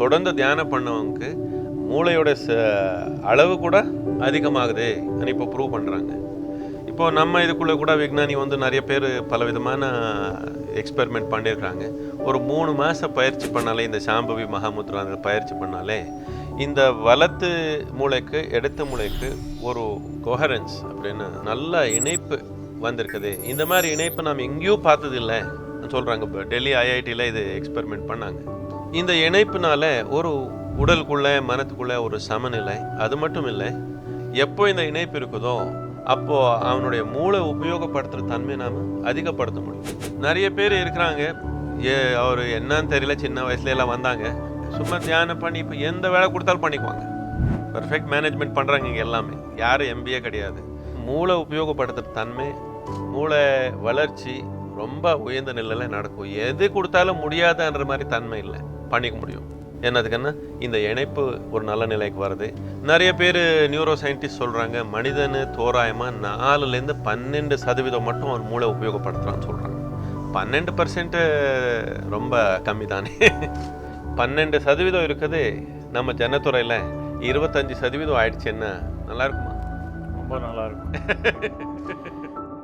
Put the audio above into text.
தொடர்ந்து தியானம் பண்ணவங்களுக்கு மூளையோட ச அளவு கூட அதிகமாகுது. இப்போ ப்ரூவ் பண்ணுறாங்க இப்போது நம்ம இதுக்குள்ளே கூட விஞ்ஞானி வந்து நிறைய பேர் பல விதமான எக்ஸ்பெரிமெண்ட் பண்ணியிருக்காங்க ஒரு மூணு மாதம் பயிற்சி பண்ணாலே இந்த சாம்பவி மகாமுத்ரா பயிற்சி பண்ணாலே இந்த வலத்து மூளைக்கு எடுத்த மூளைக்கு ஒரு கொஹரன்ஸ் அப்படின்னு நல்ல இணைப்பு வந்திருக்குது. இந்த மாதிரி இணைப்பு நாம் எங்கேயும் பார்த்ததில்லை. சொல்கிறாங்க இப்போ டெல்லி ஐஐடியில் இது எக்ஸ்பெரிமெண்ட் பண்ணாங்க. இந்த இணைப்புனால ஒரு உடலுக்குள்ளே மனத்துக்குள்ளே ஒரு சமநிலை அது மட்டும் இல்லை எப்போ இந்த இணைப்பு இருக்குதோ அப்போது அவனுடைய மூளை உபயோகப்படுத்துகிற தன்மை நாம் அதிகப்படுத்த முடியும். நிறைய பேர் இருக்கிறாங்க. ஏ அவர் என்னன்னு தெரியல சின்ன வயசுல எல்லாம் வந்தாங்க. சும்மா தியானம் பண்ணி இப்போ எந்த வேலை கொடுத்தாலும் பண்ணிக்குவாங்க. பர்ஃபெக்ட் மேனேஜ்மெண்ட் பண்ணுறாங்க இங்கே எல்லாமே. யாரும் எம்பிஏ கிடையாது. மூளை உபயோகப்படுத்துகிற தன்மை மூளை வளர்ச்சி ரொம்ப உயர்ந்த நிலையில் நடக்கும். எது கொடுத்தாலும் முடியாதுன்ற மாதிரி தன்மை இல்லை. பண்ணிக்க முடியும். என்னதுக்குன்னா இந்த இணைப்பு ஒரு நல்ல நிலைக்கு வருது. நிறைய பேர் நியூரோ சயின்டிஸ்ட் சொல்கிறாங்க மனிதன் தோராயமாக நாலுலேருந்து பன்னெண்டு சதவீதம் மட்டும் அவன் மூளை உபயோகப்படுத்துகிறான்னு சொல்கிறாங்க பன்னெண்டு பர்சன்ட்டு ரொம்ப கம்மி தானே பன்னெண்டு சதவீதம் இருக்குது நம்ம ஜனத்துறையில் இருபத்தஞ்சி சதவீதம் ஆயிடுச்சுன்னா நல்லா இருக்குமா? ரொம்ப நல்லா இருக்கும்